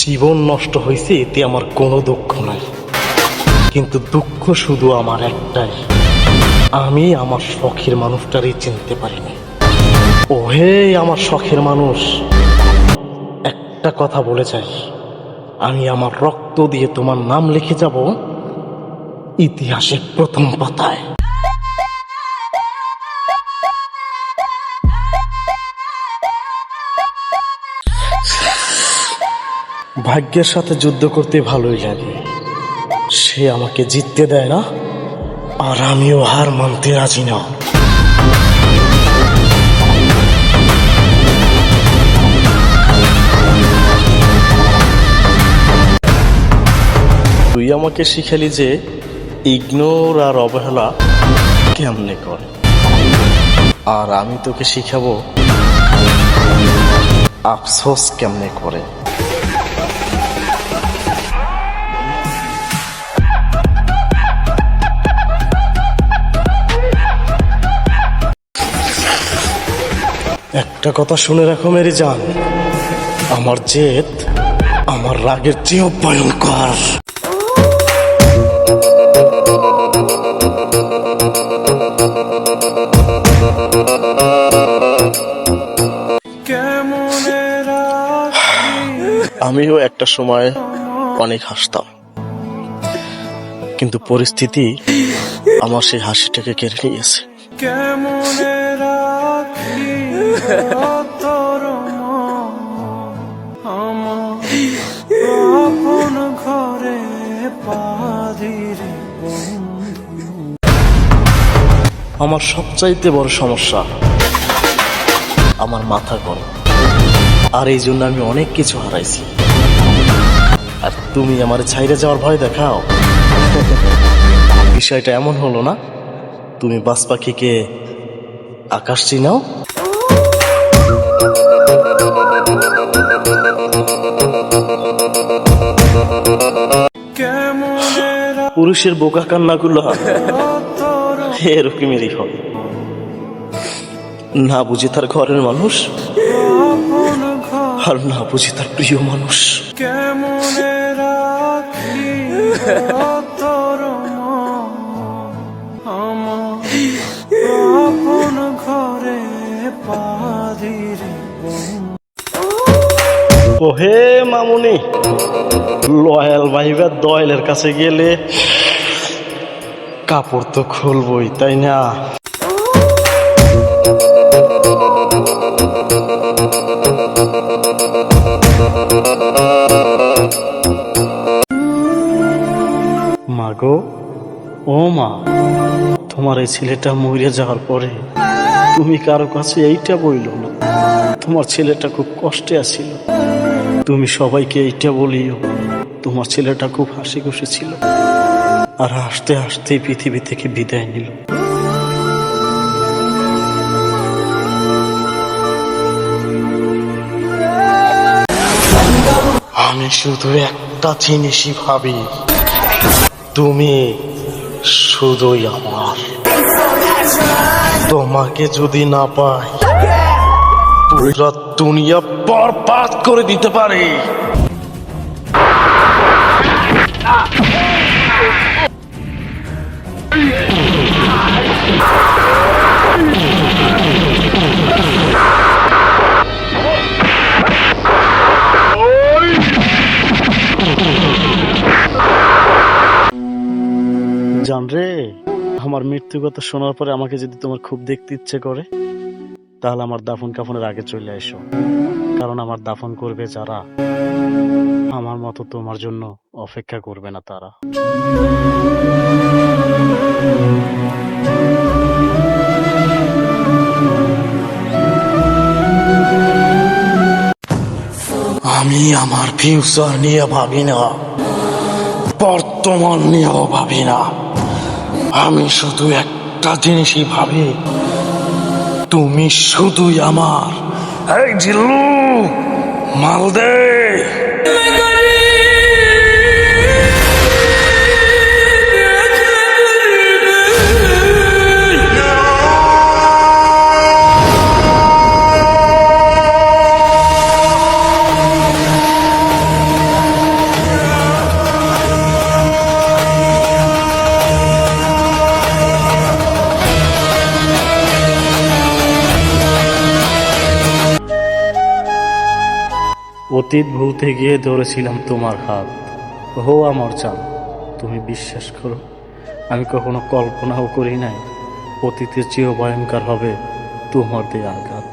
জীবন নষ্ট হয়েছে এতে আমার কোনো দুঃখ নাই। কিন্তু দুঃখ শুধু আমার একটাই। আমি আমার শখের মানুষটারই চিনতে পারিনি। ওহে আমার শখের মানুষ, একটা কথা বলে যাই। আমি আমার রক্ত দিয়ে তোমার নাম লিখে যাব, ইতিহাসের প্রথম পাতায়। ভাগ্যের সাথে যুদ্ধ করতে ভালোই লাগে। সে আমাকে জিততে দেয় না, আর আমিও হার মানতে রাজি না। তুই আমাকে শিখালি যে ইগনোর আর অবহেলা কেমনে করে? আর আমি তোকে শিখাবো, আফসোস কেমনে করে? একটা কথা শুনে রাখো, মেরি জান। আমার জেদ, আমার রাগের চেয়েও ভয়ঙ্কর। আমিও একটা সময় অনেক হাসতাম। কিন্তু পরিস্থিতি আমার সেই হাসিটাকে কেড়ে নিয়েছে। আমার সবচাইতে বড় সমস্যা, আমার মাথা গরম। আর এই জন্য আমি অনেক কিছু হারাইছি। আর তুমি আমার ছাইরে যাওয়ার ভয় দেখাও? বিষয়টা এমন হলো না, তুমি বাস পাখিকে আকাশ চিনাও? পুরুষের বোকা কান্নাগুলো এরকমেরই হয় না বুঝে তার ঘরের মানুষ ঘর আর না বুঝে তার প্রিয় মানুষ। রাখি ওহে মামুনি, লয়াল ভাইবা দয়ালের কাছে গেলে কাপড় তো খুলবই, তাই না? মাগো, ও মা, তোমার এই ছেলেটা মরে যাওয়ার পরে তুমি কারও কাছে এইটা বইল না। তোমার ছেলেটা খুব কষ্টে আছিল। তুমি সবাইকে এইটা বলিও, তোমার ছেলেটা খুব হাসি খুশি ছিল আর হাসতে হাসতে পৃথিবী থেকে বিদায় নিল। আমি শুধু একটা জিনিসই ভাবি, তুমি শুধুই আমার। তোমাকে যদি না পাই পুরা দুনিয়া বরবাদ করে দিতে পারে। জান রে, আমার মৃত্যুর কথা শোনার পরে আমাকে যদি তোমার খুব দেখতে ইচ্ছে করে তাহলে আমার দাফন কাফনের আগে চলে এসো। কারণ আমার দাফন করবে যারা, আমার মতো তোমার জন্য অপেক্ষা করবে না তারা। আমি আমার ফিউচার নিয়ে ভাবি না। বর্তমান নিয়েও ভাবি না। আমি শুধু একটা জিনিসই ভাবি। তুমি শুধুই আমার। এই জিল্লু মাল অতীত ভুলতে গিয়ে ধরেছিলাম তোমার হাত। হো আমার চান তুমি বিশ্বাস করো, আমি কখনো কল্পনাও করি নাই, অতীতের চেয়েও ভয়ঙ্কর হবে তোমার দেয়া আঘাত।